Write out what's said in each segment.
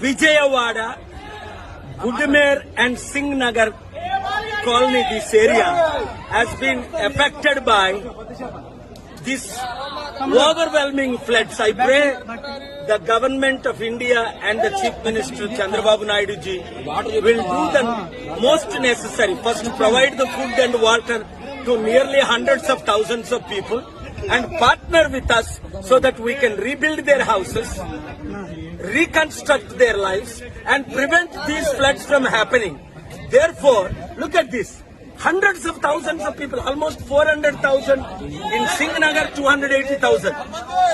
Vijayawada, Gudmer and Singh Nagar colony, this area, has been affected by this overwhelming floods. I pray the government of India and the Chief Minister Chandrababu Naidu ji will do the most necessary. First, provide the food and water to nearly hundreds of thousands of people. And partner with us so that we can rebuild their houses, reconstruct their lives and prevent these floods from happening. Therefore, look at this. Hundreds of thousands of people, almost 400,000 in Singhnagar, 280,000.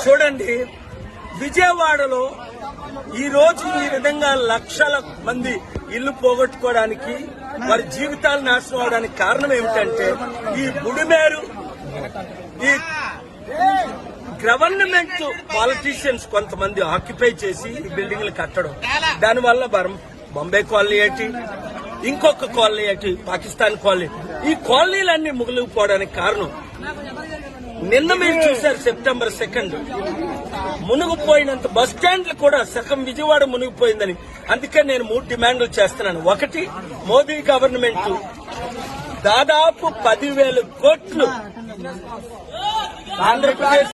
చూడండి విజయవాడలో ఈ రోజు ఈ విధంగా లక్షల మంది ఇల్లు పోగొట్టుకోవడానికి వారి జీవితాలు నాశనం అవడానికి కారణం ఏమిటంటే ఈ బుడిమేరు ఈ గవర్నమెంట్ పాలిటీషియన్స్ కొంతమంది ఆక్యుపై చేసి బిల్డింగ్లు కట్టడం. దానివల్ల బరం బొంబే కాలనీ ఏంటి ఇంకొక కాలనీ ఏంటి పాకిస్తాన్ కాలనీ. ఈ కాలనీలన్నీ ముగిలిపోవడానికి కారణం నిన్న మీరు చూశారు సెప్టెంబర్ సెకండ్. మునిగిపోయినంత బస్ స్టాండ్లు కూడా సగం విజయవాడ మునిగిపోయిందని. అందుకే నేను మూడు డిమాండ్లు చేస్తున్నాను. ఒకటి మోదీ గవర్నమెంట్ దాదాపు పదివేల కోట్లు ఆంధ్రప్రదేశ్